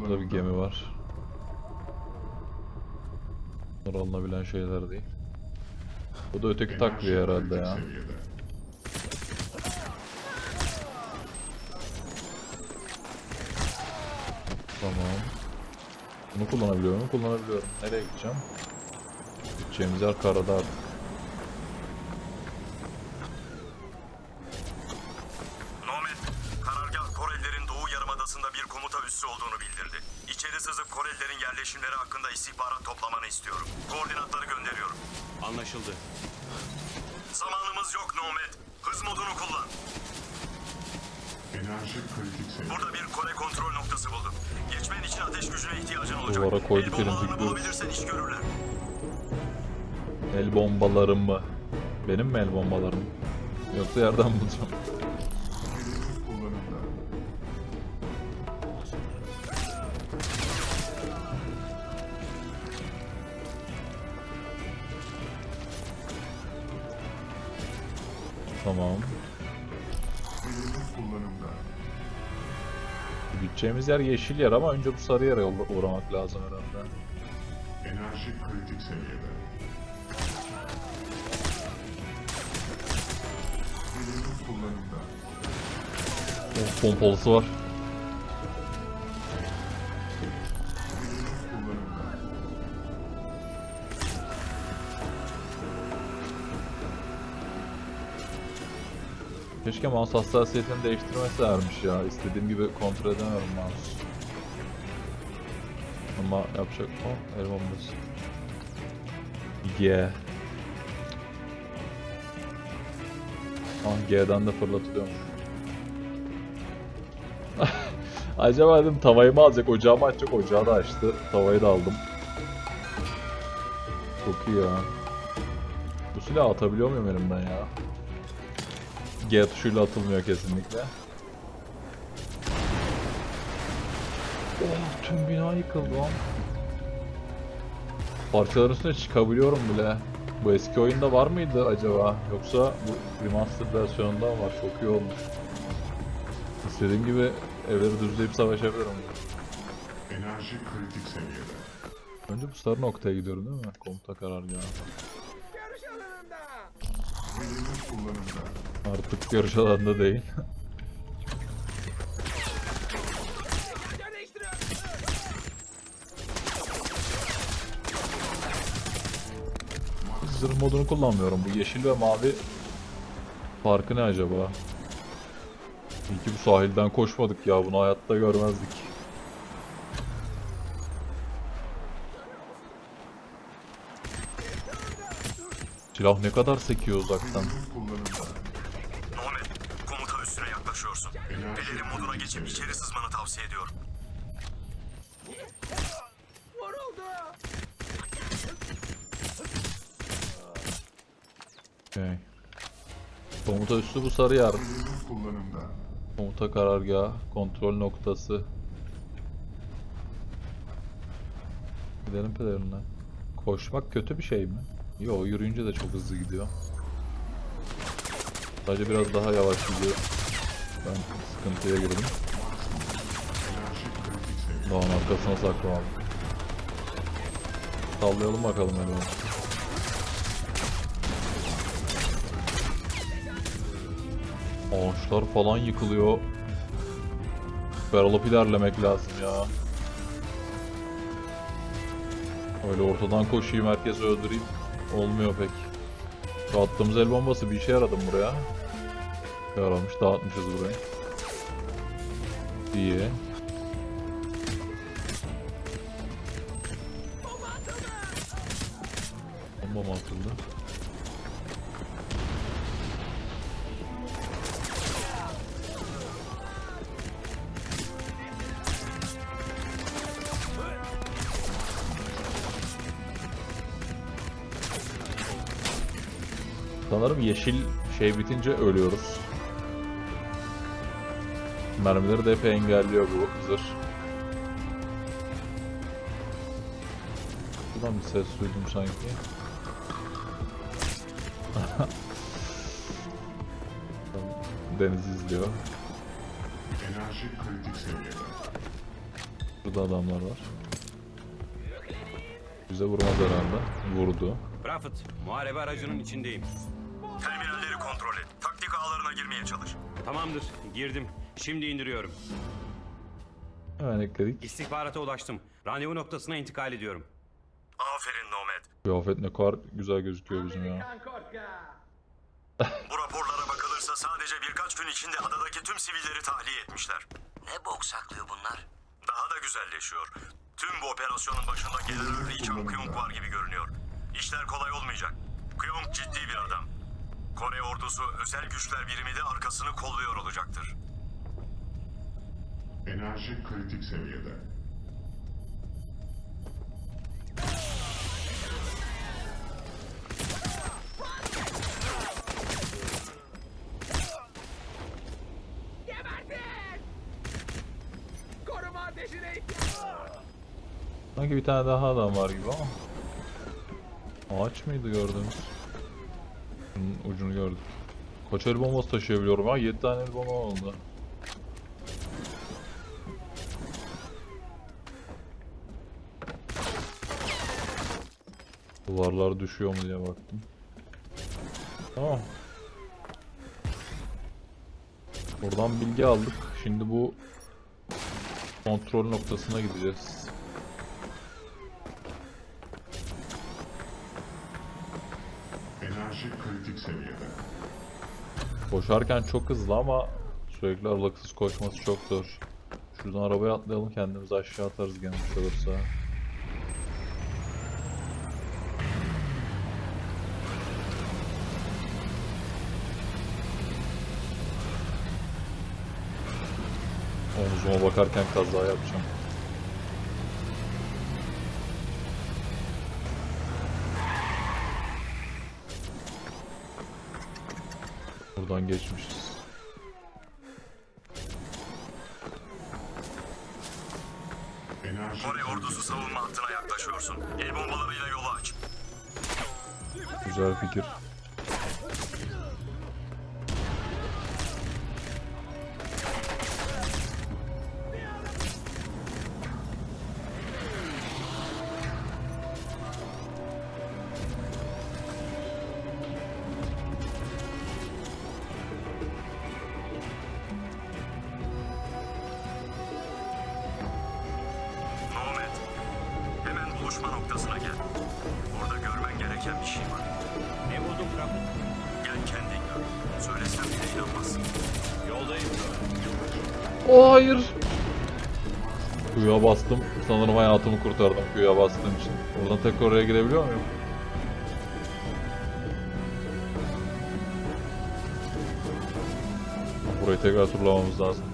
Burada bir gemi var. Bunlar alınabilen şeyler değil. Bu da öteki takviye herhalde ya. Tamam. Bunu kullanabiliyor muyum? Kullanabiliyorum. Nereye gideceğim? Gideceğimiz yer karada artık. Korelilerin yerleşimleri hakkında istihbarat toplamanı istiyorum. Koordinatları gönderiyorum. Anlaşıldı. Zamanımız yok Nomad. Hız modunu kullan. Enerji kritik seviyede. Burada bir Kore kontrol noktası buldum. Geçmen için ateş gücüne ihtiyacın olacak. Duvara koyduk El bombalarını elimizdekileri. bulabilirsen iş görürler. El bombalarım mı? Benim mi el bombalarım? Yoksa yerden bulacağım. Tamam. Gideceğimiz yer yeşil yer ama önce bu sarı yere uğra- uğramak lazım herhalde. Enerji kritik seviyede. Kullanımda. Of pompalısı var. Keşke mouse hassasiyetini değiştirmeselermiş ya. İstediğim gibi kontrol edemiyorum mouse. Ama yapacak o el bombası. G. Ah G'den de fırlatılıyormuş. Acaba dedim tavayı mı alacak, ocağı mı açacak? Ocağı da açtı. Tavayı da aldım. Çok iyi ya. Bu silahı atabiliyor muyum elimden ya? G tuşuyla atılmıyor kesinlikle. Oh tüm bina yıkıldı lan. Parçaların üstüne çıkabiliyorum bile. Bu eski oyunda var mıydı acaba? Yoksa bu remastered versiyonunda var? Çok iyi olmuş. İstediğim gibi evleri düzleyip savaşabilirim. Enerji kritik seviyede. Önce bu sarı noktaya gidiyorum değil mi? Komuta karargahı. Kullanımda. Artık yarış alanında değil. Zırh modunu kullanmıyorum. Bu yeşil ve mavi farkı ne acaba? İyi ki bu sahilden koşmadık ya. Bunu hayatta görmezdik. Silah ne kadar sekiyor uzaktan. Nomad, komuta üssüne yaklaşıyorsun. Pelerin moduna geçip içeri sızmanı tavsiye ediyorum. Okay. Komuta üssü bu sarı yer. Komuta karargahı, kontrol noktası. Gidelim pelerinle. Koşmak kötü bir şey mi? Yo yürüyünce de çok hızlı gidiyor. Sadece biraz daha yavaş gidiyor. Ben sıkıntıya girdim. Dağın arkasına saklanalım. Sallayalım bakalım onu. Ağaçlar falan yıkılıyor. Beralıp ilerlemek lazım ya. Öyle ortadan koşayım herkesi öldüreyim. Olmuyor pek. Şu attığımız el bombası bir işe yaradı buraya. Yaramış dağıtmışız burayı. İyi. Bomba mı atıldı? Sanırım yeşil şey bitince ölüyoruz. Mermileri de epey engelliyor bu zırh. Buradan bir ses duydum sanki. Deniz izliyor. Enerji kritik seviyede. Burada adamlar var. Bize vurmaz herhalde. Vurdu. Prophet, muharebe aracının içindeyim. Terminalleri kontrol et. Taktik ağlarına girmeye çalış. Tamamdır, girdim. Şimdi indiriyorum. Hemen ekledik. İstihbarata ulaştım. Randevu noktasına intikal ediyorum. Aferin Nomad. Kıyafet ne kadar güzel gözüküyor bizim ya. Bu raporlara bakılırsa sadece birkaç gün içinde adadaki tüm sivilleri tahliye etmişler. Ne bok saklıyor bunlar? Daha da güzelleşiyor. Tüm bu operasyonun başında General Lee Chang Kyung var gibi görünüyor. İşler kolay olmayacak. Kyung ciddi bir adam. Kore ordusu özel güçler birimi de arkasını kolluyor olacaktır. Enerji kritik seviyede. Sanki bir tane daha adam var gibi ama. Ağaç mıydı gördüğümüz? Şunun ucunu gördük. Kaç el bombası taşıyabiliyorum ha? 7 tane el bomba oldu. Duvarlar düşüyor mu diye baktım. Tamam. Buradan bilgi aldık. Şimdi bu kontrol noktasına gideceğiz. Enerji kritik seviyede. Koşarken çok hızlı ama sürekli aralıksız koşması çok zor. Şuradan arabaya atlayalım kendimizi aşağı atarız gene bir şey olursa. Omzuma bakarken kaza yapacağım. Buradan geçmişiz. Kore ordusu savunma hattına yaklaşıyorsun. El bombalarıyla yolu aç. Güzel fikir. O hayır. Kuyuya bastım. Sanırım hayatımı kurtardım kuyuya bastığım için. Oradan tekrar oraya girebiliyor muyum? Burayı tekrar turlamamız lazım.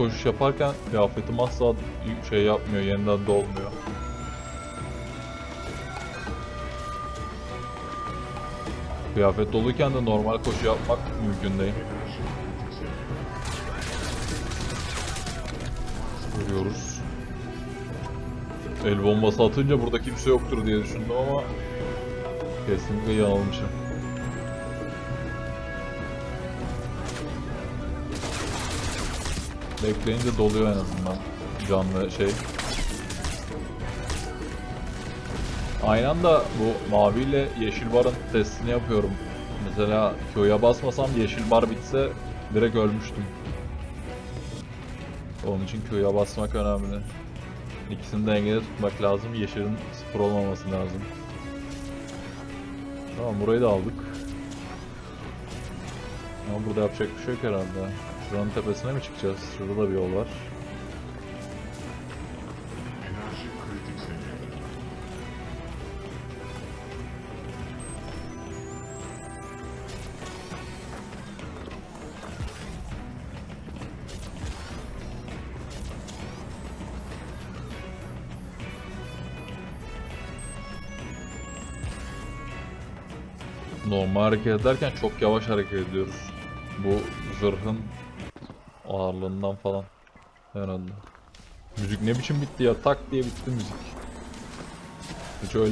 Koşuş yaparken kıyafetim asla şey yapmıyor, yeniden dolmuyor. Kıyafet doluyken de normal koşu yapmak mümkün değil. Görüyoruz. El bombası atınca burada kimse yoktur diye düşündüm ama kesinlikle yanılmışım. Bekleyince doluyor en azından canlı şey. Aynı anda bu mavi ile yeşil barın testini yapıyorum. Mesela Q'ya basmasam yeşil bar bitse direkt ölmüştüm. Onun için Q'ya basmak önemli. İkisini dengede tutmak lazım. Yeşilin sıfır olmaması lazım. Tamam burayı da aldık. Ama burada yapacak bir şey yok herhalde. Şuranın tepesine mi çıkacağız? Şurada da bir yol var. Enerji kritik seviyede. Normal hareket ederken çok yavaş hareket ediyoruz. Bu zırhın ağırlığından falan herhalde. Müzik ne biçim bitti ya tak diye bitti müzik. Hiç öyle